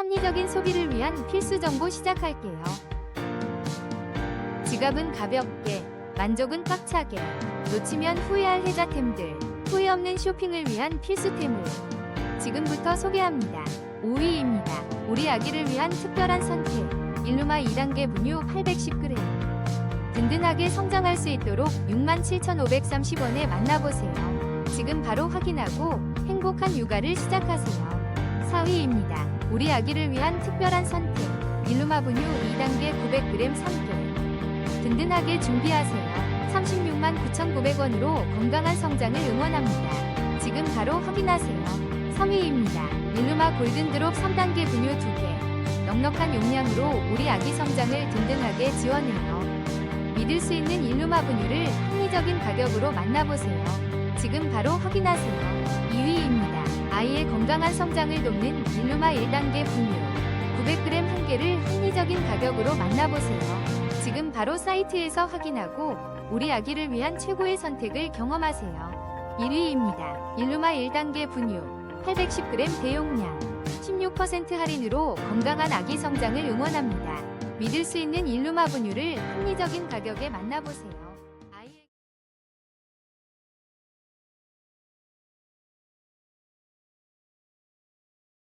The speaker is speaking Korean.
합리적인 소비를 위한 필수 정보 시작할게요. 지갑은 가볍게, 만족은 꽉차게, 놓치면 후회할 혜자템들, 후회 없는 쇼핑을 위한 필수템을 지금부터 소개합니다. 5위입니다. 우리 아기를 위한 특별한 선택. 일루마 2단계 분유 810g. 든든하게 성장할 수 있도록 67,530원에 만나보세요. 지금 바로 확인하고 행복한 육아를 시작하세요. 4위입니다. 우리 아기를 위한 특별한 선택. 일루마 분유 2단계 900g 3개. 든든하게 준비하세요. 36만 9,900원으로 건강한 성장을 응원합니다. 지금 바로 확인하세요. 3위입니다. 일루마 골든드롭 3단계 분유 2개. 넉넉한 용량으로 우리 아기 성장을 든든하게 지원해요. 믿을 수 있는 일루마 분유를 합리적인 가격으로 만나보세요. 지금 바로 확인하세요. 2위입니다. 아이의 건강한 성장을 돕는 일루마 1단계 분유. 900g 한 개를 합리적인 가격으로 만나보세요. 지금 바로 사이트에서 확인하고 우리 아기를 위한 최고의 선택을 경험하세요. 1위입니다. 일루마 1단계 분유 810g 대용량 16% 할인으로 건강한 아기 성장을 응원합니다. 믿을 수 있는 일루마 분유를 합리적인 가격에 만나보세요.